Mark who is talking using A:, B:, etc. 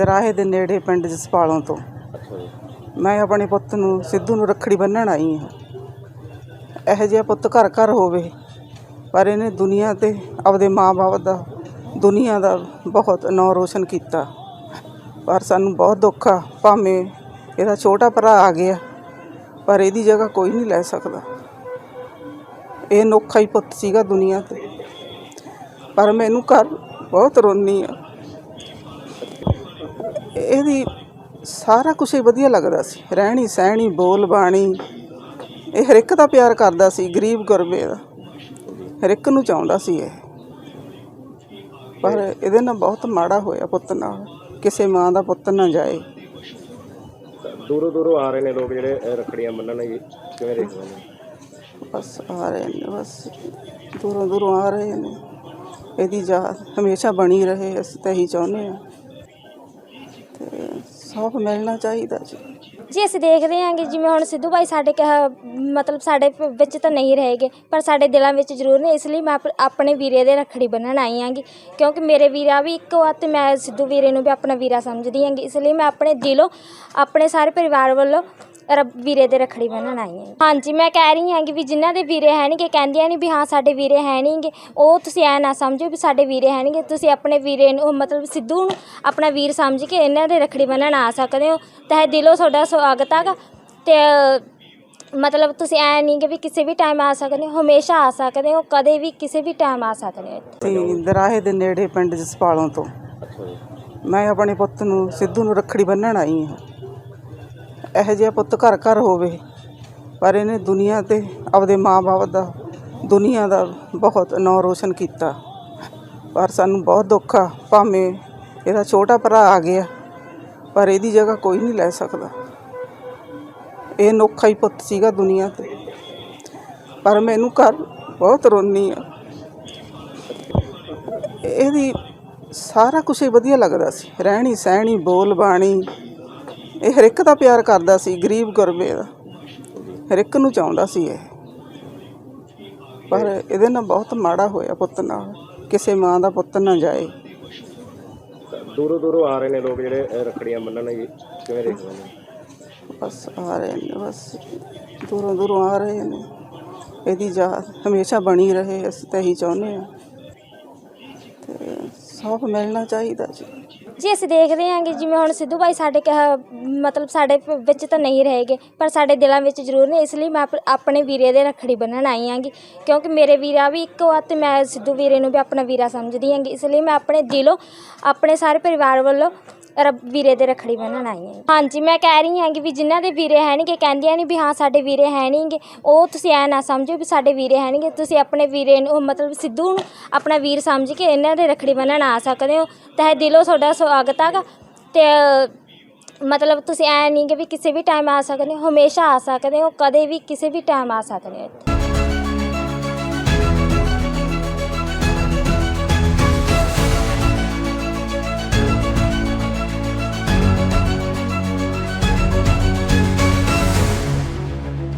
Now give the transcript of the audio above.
A: ਦਰਾਹੇ ਦੇ ਨੇੜੇ ਪਿੰਡ ਜਸਪਾਲੋਂ ਤੋਂ।
B: ਅੱਛਾ ਜੀ।
A: ਮੈਂ ਆਪਣੇ ਪੁੱਤ ਨੂੰ ਸਿੱਧੂ ਨੂੰ ਰੱਖੜੀ ਬੰਨਣ ਆਈ ਹਾਂ। ਇਹੋ ਜਿਹਾ ਪੁੱਤ ਘਰ ਘਰ ਹੋਵੇ ਪਰ ਇਹਨੇ ਦੁਨੀਆ ਤੇ ਆਪਦੇ ਮਾਂ-ਬਾਪ ਦਾ ਦੁਨੀਆ ਦਾ ਬਹੁਤ ਨਾਂ ਰੋਸ਼ਨ ਕੀਤਾ। ਪਰ ਸਾਨੂੰ ਬਹੁਤ ਦੁੱਖ ਆ ਭਾਵੇਂ ਇਹਦਾ ਛੋਟਾ ਭਰਾ ਆ ਗਿਆ ਪਰ ਇਹਦੀ ਜਗ੍ਹਾ ਕੋਈ ਨਹੀਂ ਲੈ ਸਕਦਾ। ਇਹ ਨੋਖਾ ਹੀ ਪੁੱਤ ਸੀਗਾ ਦੁਨੀਆ ਤੇ। ਪਰ ਮੈਨੂੰ ਘਰ ਬਹੁਤ ਰੋਨੀ ਆ ਇਹਦੀ ਸਾਰਾ ਕੁਝ ਹੀ ਵਧੀਆ ਲੱਗਦਾ ਸੀ। ਰਹਿਣੀ ਸਹਿਣੀ ਬੋਲ ਬਾਣੀ ਇਹ ਹਰ ਇੱਕ ਦਾ ਪਿਆਰ ਕਰਦਾ ਸੀ ਗਰੀਬ ਗੁਰਬੇ ਦਾ। ਹਰ ਇੱਕ ਨੂੰ ਚਾਹੁੰਦਾ ਸੀ ਇਹ। ਪਰ ਇਹਦੇ ਨਾਲ ਬਹੁਤ ਮਾੜਾ ਹੋਇਆ ਪੁੱਤ ਨਾਲ। ਕਿਸੇ ਮਾਂ ਦਾ ਪੁੱਤ ਨਾ ਜਾਏ।
B: ਦੂਰੋਂ ਦੂਰੋਂ ਆ ਰਹੇ ਨੇ ਲੋਕ ਜਿਹੜੇ ਰੱਖੜੀਆਂ ਬੰਨਣ ਜੀ ਕਿਵੇਂ ਦੇਖਦੇ ਨੇ?
A: ਬਸ ਆ ਰਹੇ ਨੇ ਬਸ ਦੂਰੋਂ ਦੂਰੋਂ ਆ ਰਹੇ ਨੇ। ਇਹਦੀ ਯਾਦ ਹਮੇਸ਼ਾ ਬਣੀ ਰਹੇ ਅਸੀਂ ਤਾਂ ਇਹੀ ਚਾਹੁੰਦੇ ਹਾਂ। ਤੇ ਮਿਲਣਾ ਚਾਹੀਦਾ ਜੀ।
C: ਜੀ, ਅਸੀਂ ਦੇਖਦੇ ਹਾਂ ਕਿ ਜਿਵੇਂ ਹੁਣ ਸਿੱਧੂ ਬਾਈ ਸਾਡੇ ਕਹਿ, ਮਤਲਬ ਸਾਡੇ ਪ- ਵਿੱਚ ਤਾਂ ਨਹੀਂ ਰਹੇਗੇ, ਪਰ ਸਾਡੇ ਦਿਲਾਂ ਵਿੱਚ ਜ਼ਰੂਰ ਨੇ, ਇਸ ਲਈ ਮੈਂ ਆਪ- ਆਪਣੇ ਵੀਰੇ ਦੇ ਰੱਖੜੀ ਬੰਨਣ ਆਈ ਹਾਂਗੀ ਕਿਉਂਕਿ ਮੇਰੇ ਵੀਰਾ ਵੀ ਇੱਕੋ ਆ ਤੇ ਮੈਂ ਸਿੱਧੂ ਵੀਰੇ ਨੂੰ ਵੀ ਆਪਣਾ ਵੀਰਾ ਸਮਝਦੀ ਹਾਂਗੀ ਇਸ ਲਈ ਮੈਂ ਆਪਣੇ ਦਿਲੋਂ, ਆਪਣੇ ਸਾਰੇ ਪਰਿਵਾਰ ਵੱਲੋਂ ਰੱਬ ਵੀਰੇ ਦੇ ਰੱਖੜੀ ਬੰਨਣ ਆਈ ਹਾਂ ਹਾਂਜੀ ਮੈਂ ਕਹਿ ਰਹੀ ਹਾਂ ਕਿ ਵੀ ਜਿਨ੍ਹਾਂ ਦੇ ਵੀਰੇ ਹੈ ਨਹੀਂਗੇ ਕਹਿੰਦੀਆਂ ਨਹੀਂ ਵੀ ਹਾਂ ਸਾਡੇ ਵੀਰੇ ਹੈ ਨਹੀਂਗੇ ਉਹ ਤੁਸੀਂ ਐ ਨਾ ਸਮਝੋ ਵੀ ਸਾਡੇ ਵੀਰੇ ਹੈ ਨਹੀਂਗੇ ਤੁਸੀਂ ਆਪਣੇ ਵੀਰੇ ਨੂੰ ਮਤਲਬ ਸਿੱਧੂ ਨੂੰ ਆਪਣਾ ਵੀਰ ਸਮਝ ਕੇ ਇਹਨਾਂ ਦੇ ਰੱਖੜੀ ਬੰਨਣ ਆ ਸਕਦੇ ਹੋ। ਤਾਂ ਦਿਲੋਂ ਤੁਹਾਡਾ ਸਵਾਗਤ ਹੈਗਾ। ਤੇ ਮਤਲਬ ਤੁਸੀਂ ਐ ਨਹੀਂ ਕਿ ਵੀ ਕਿਸੇ ਵੀ ਟਾਈਮ ਆ ਸਕਦੇ ਹੋ ਹਮੇਸ਼ਾ ਆ ਸਕਦੇ ਹੋ ਕਦੇ ਵੀ ਕਿਸੇ ਵੀ ਟਾਈਮ ਆ ਸਕਦੇ ਹੋ।
A: ਤੇ ਦਰਾਹੇ ਦੇ ਨੇੜੇ ਪਿੰਡ ਜਸਪਾਲੋਂ ਤੋਂ। ਮੈਂ ਆਪਣੇ ਪੁੱਤ ਨੂੰ ਸਿੱਧੂ ਨੂੰ ਰੱਖੜੀ ਬੰਨਣ ਆਈ ਹਾਂ। ਇਹੋ ਜਿਹਾ ਪੁੱਤ ਘਰ ਘਰ ਹੋਵੇ, ਪਰ ਇਹਨੇ ਦੁਨੀਆ ਤੇ ਆਪਦੇ ਮਾਂ-ਬਾਪ ਦਾ, ਦੁਨੀਆ ਦਾ ਬਹੁਤ ਨਾਂ ਰੋਸ਼ਨ ਕੀਤਾ। ਪਰ ਸਾਨੂੰ ਬਹੁਤ ਦੁੱਖ ਆ, ਭਾਵੇਂ ਇਹਦਾ ਛੋਟਾ ਭਰਾ ਆ ਗਿਆ, ਪਰ ਇਹਦੀ ਜਗ੍ਹਾ ਕੋਈ ਨਹੀਂ ਲੈ ਸਕਦਾ। ਇਹ ਨੋਖਾ ਹੀ ਪੁੱਤ ਸੀਗਾ ਦੁਨੀਆ ਤੇ। ਪਰ ਮੈਨੂੰ ਘਰ ਬਹੁਤ ਰੋਨੀ ਆ। ਇਹਦੀ ਸਾਰਾ ਕੁਝ ਹੀ ਵਧੀਆ ਲੱਗਦਾ ਸੀ। ਰਹਿਣੀ ਸਹਿਣੀ ਬੋਲ ਬਾਣੀ ਇਹ ਹਰ ਇੱਕ ਦਾ ਪਿਆਰ ਕਰਦਾ ਸੀ ਗਰੀਬ ਗੁਰਬੇ ਦਾ। ਹਰ ਇੱਕ ਨੂੰ ਚਾਹੁੰਦਾ ਸੀ ਇਹ। ਪਰ ਇਹਦੇ ਨਾਲ ਬਹੁਤ ਮਾੜਾ ਹੋਇਆ ਪੁੱਤ ਨਾਲ। ਕਿਸੇ ਮਾਂ ਦਾ ਪੁੱਤ ਨਾ ਜਾਏ।
B: ਦੂਰੋਂ ਦੂਰੋਂ ਆ ਰਹੇ ਨੇ ਲੋਕ ਜਿਹੜੇ ਰੱਖੜੀਆਂ ਬੰਨਣ ਜੀ ਕਿਵੇਂ ਦੇਖਦੇ ਨੇ?
A: ਬਸ ਆ ਰਹੇ ਨੇ ਬਸ ਦੂਰੋਂ ਦੂਰੋਂ ਆ ਰਹੇ ਨੇ। ਇਹਦੀ ਯਾਦ ਹਮੇਸ਼ਾ ਬਣੀ ਰਹੇ ਅਸੀਂ ਤਾਂ ਇਹੀ ਚਾਹੁੰਦੇ ਹਾਂ। ਤੇ ਮਿਲਣਾ ਚਾਹੀਦਾ ਜੀ।
C: ਜੀ, ਅਸੀਂ ਦੇਖਦੇ ਹਾਂ ਕਿ ਜਿਵੇਂ ਹੁਣ ਸਿੱਧੂ ਬਾਈ ਸਾਡੇ ਕਹਿ, ਮਤਲਬ ਸਾਡੇ ਪ- ਵਿੱਚ ਤਾਂ ਨਹੀਂ ਰਹੇਗੇ, ਪਰ ਸਾਡੇ ਦਿਲਾਂ ਵਿੱਚ ਜ਼ਰੂਰ ਨੇ, ਇਸ ਲਈ ਮੈਂ ਆਪ- ਆਪਣੇ ਵੀਰੇ ਦੇ ਰੱਖੜੀ ਬੰਨਣ ਆਈ ਹਾਂਗੀ ਕਿਉਂਕਿ ਮੇਰੇ ਵੀਰਾ ਵੀ ਇੱਕੋ ਆ ਤੇ ਮੈਂ ਸਿੱਧੂ ਵੀਰੇ ਨੂੰ ਵੀ ਆਪਣਾ ਵੀਰਾ ਸਮਝਦੀ ਹਾਂਗੀ ਇਸ ਲਈ ਮੈਂ ਆਪਣੇ ਦਿਲੋਂ, ਆਪਣੇ ਸਾਰੇ ਪਰਿਵਾਰ ਵੱਲੋਂ ਰੱਬ ਵੀਰੇ ਦੇ ਰੱਖੜੀ ਬੰਨਣ ਆਈ ਹਾਂ ਹਾਂਜੀ, ਮੈਂ ਕਹਿ ਰਹੀ ਹਾਂ ਕਿ ਵੀ ਜਿਨ੍ਹਾਂ ਦੇ ਵੀਰੇ ਹੈ ਨਹੀਂਗੇ ਕਹਿੰਦੀਆਂ ਨਹੀਂ ਵੀ ਹਾਂ ਸਾਡੇ ਵੀਰੇ ਹੈ ਨਹੀਂਗੇ ਉਹ ਤੁਸੀਂ ਐ ਨਾ ਸਮਝੋ ਵੀ ਸਾਡੇ ਵੀਰੇ ਹੈ ਨਹੀਂਗੇ ਤੁਸੀਂ ਆਪਣੇ ਵੀਰੇ ਨੂੰ ਮਤਲਬ ਸਿੱਧੂ ਨੂੰ ਆਪਣਾ ਵੀਰ ਸਮਝ ਕੇ ਇਹਨਾਂ ਦੇ ਰੱਖੜੀ ਬੰਨਣ ਆ ਸਕਦੇ ਹੋ। ਤਾਂ ਦਿਲੋਂ ਤੁਹਾਡਾ ਸਵਾਗਤ ਹੈਗਾ। ਤੇ, ਮਤਲਬ ਤੁਸੀਂ ਐ ਨਹੀਂ ਕਿ ਵੀ ਕਿਸੇ ਵੀ ਟਾਈਮ ਆ ਸਕਦੇ ਹੋ, ਹਮੇਸ਼ਾ ਆ ਸਕਦੇ ਹੋ, ਕਦੇ ਵੀ ਕਿਸੇ ਵੀ ਟਾਈਮ ਆ ਸਕਦੇ ਹੋ